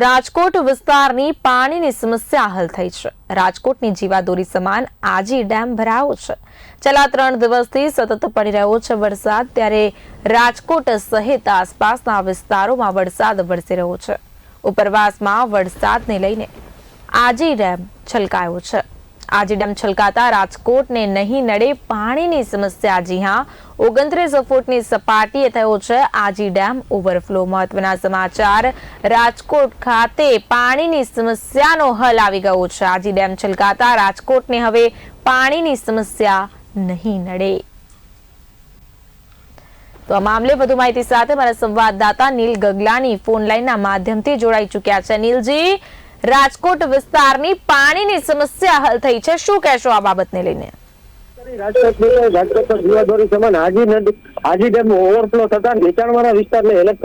રાજકોટ વિસ્તારની પાણીની સમસ્યા હલ થઈ છે. રાજકોટની જીવાદોરી સમાન આજી ડેમ ભરાયો છે. છેલ્લા ત્રણ દિવસથી સતત પડી રહ્યો છે વરસાદ, ત્યારે રાજકોટ સહિત આસપાસના વિસ્તારોમાં વરસાદ વરસી રહ્યો છે. ઉપરવાસમાં વરસાદને લઈને આજી ડેમ છલકાયો છે. આજી ડેમ છલકાતા રાજકોટને નહીં નડે પાણીની સમસ્યા. જી હા, ઓગણત્રીસ ફૂટની સપાટીએ થયો છે. Aji dam overflow. મહત્વના સમાચાર, રાજકોટ ખાતે પાણીની સમસ્યાનો હલ આવી ગયો છે. આજી ડેમ છલકાતા રાજકોટને હવે પાણીની સમસ્યા નહીં નડે. તો આ મામલે વધુ માહિતી સાથે મારા સંવાદદાતા નીલ ગગલાની ફોન લાઈનના માધ્યમથી જોડાઈ ચૂક્યા છે. નીલજી રાજકોટ વિસ્તારની પાણીની સમસ્યા હલ થઈ છે. શું કહેશો આ બાબતને લઈને? રાજકોટની રાજકોટ એલર્ટ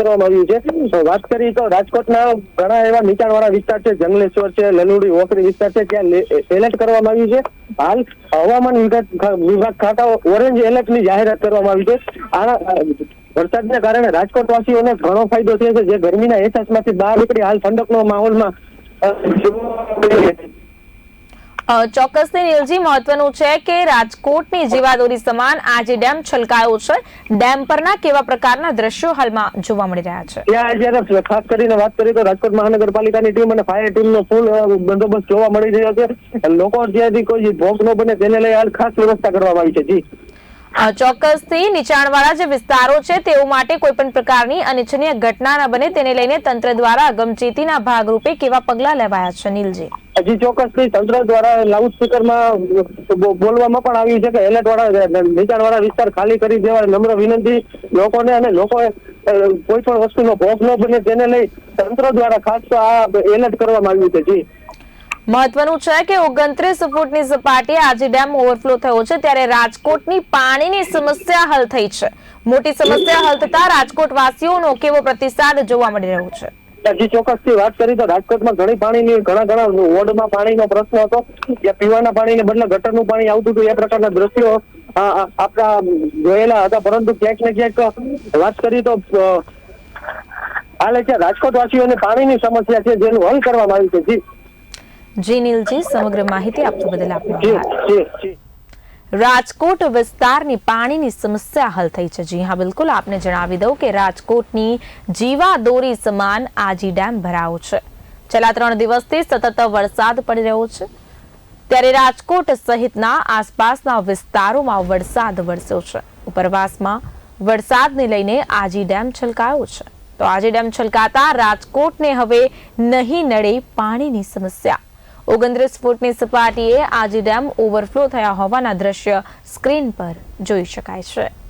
છે, જંગલેશ્વર છે, લલુડી ઓકરી વિસ્તાર છે, ત્યાં એલર્ટ કરવામાં આવ્યું છે. હાલ હવામાન વિભાગ ખાતા ઓરેન્જ એલર્ટની જાહેરાત કરવામાં આવી છે. આના વરસાદને કારણે રાજકોટવાસીઓને ઘણો ફાયદો થયો છે. જે ગરમીના અહેસાસમાંથી બહાર નીકળી હાલ ઠંડકનો માહોલમાં ચોક્કસથી નીલજી, મહત્વનું છે કે રાજકોટની જીવાદોરી સમાન આજે ડેમ છલકાયો છે. ડેમ પરના કેવા પ્રકારના દ્રશ્યો હાલમાં જોવા મળી રહ્યા છે? ત્યાં જયારે ખાસ કરીને વાત કરીએ તો રાજકોટ મહાનગરપાલિકાની ટીમ અને ફાયર ટીમનો ફૂલ બંદોબસ્ત જોવા મળી રહ્યો છે. લોકો જ્યાંથી કોઈ ભોગ ન બને તેને લઈ હાલ ખાસ વ્યવસ્થા કરવામાં આવી છે. જી. ચોક્કસથી નીચાણવાળા જે વિસ્તારો છે તેઓ માટે કોઈ પણ પ્રકારની અનિચ્છનીય ઘટના ન બને. તેને લઈને તંત્ર દ્વારા અગમચેતીના ભાગરૂપે કેવા પગલાં લેવાયા છે, નીલજી? હજી ચોક્કસથી તંત્ર દ્વારા લાઉડ સ્પીકરમાં બોલવામાં પણ આવ્યું છે કે એલર્ટ વાળા નીચાણ વાળા વિસ્તાર ખાલી કરી દેવા નમ્ર વિનંતી. લોકોને અને લોકોએ કોઈ પણ વસ્તુનો ભોગ ન બને તેને લઈ તંત્ર દ્વારા ખાસ આ એલર્ટ કરવામાં આવ્યું છે. જી. મહત્વનું છે કે ઓગણત્રીસ ફૂટની સપાટીએ આજે ડેમ ઓવરફ્લો થયો છે ત્યારે રાજકોટની પાણીની સમસ્યા હલ થઈ છે. મોટી સમસ્યા હલ થતા રાજકોટ વાસીઓનો કેવો પ્રતિસાદ જોવા મળી રહ્યો છે? હજી ચોક્કસથી વાત કરી તો રાજકોટમાં ઘણી પાણીની, ઘણા ઘણા વોર્ડમાં પાણીનો પ્રશ્ન હતો. જ્યાં પીવાના પાણીને બદલે ગટરનું પાણી આવતું હતું, એ પ્રકારના દ્રશ્યો આપણા જોયેલા હતા. પરંતુ ક્યાંક ને ક્યાંક વાત કરી તો હાલ છે રાજકોટ વાસીઓને પાણીની સમસ્યા છે, જેનું હલ કરવામાં આવ્યું છે. જી. જી નીલજી સમગ્ર માહિતી આપવા બદલ આપનો આભાર. રાજકોટ વિસ્તારની પાણીની સમસ્યા હલ થઈ છે. જી હા બિલકુલ આપને જણાવી દઉં કે રાજકોટની જીવા દોરી સમાન આજી ડેમ ભરાવો છે. છેલ્લા ત્રણ દિવસથી સતત વરસાદ પડી રહ્યો છે. ત્યારે રાજકોટ સહિતના આસપાસના વિસ્તારોમાં વરસાદ વરસ્યો છે. ઉપરવાસમાં વરસાદને લઈને આજી ડેમ છલકાયો છે. તો આજી ડેમ છલકાતા રાજકોટને હવે નહીં નડે પાણીની સમસ્યા. ઓગણત્રીસ ફૂટની સપાટીએ આજી ડેમ ઓવરફ્લો થયા હોવાના દ્રશ્ય સ્ક્રીન પર જોઈ શકાય છે.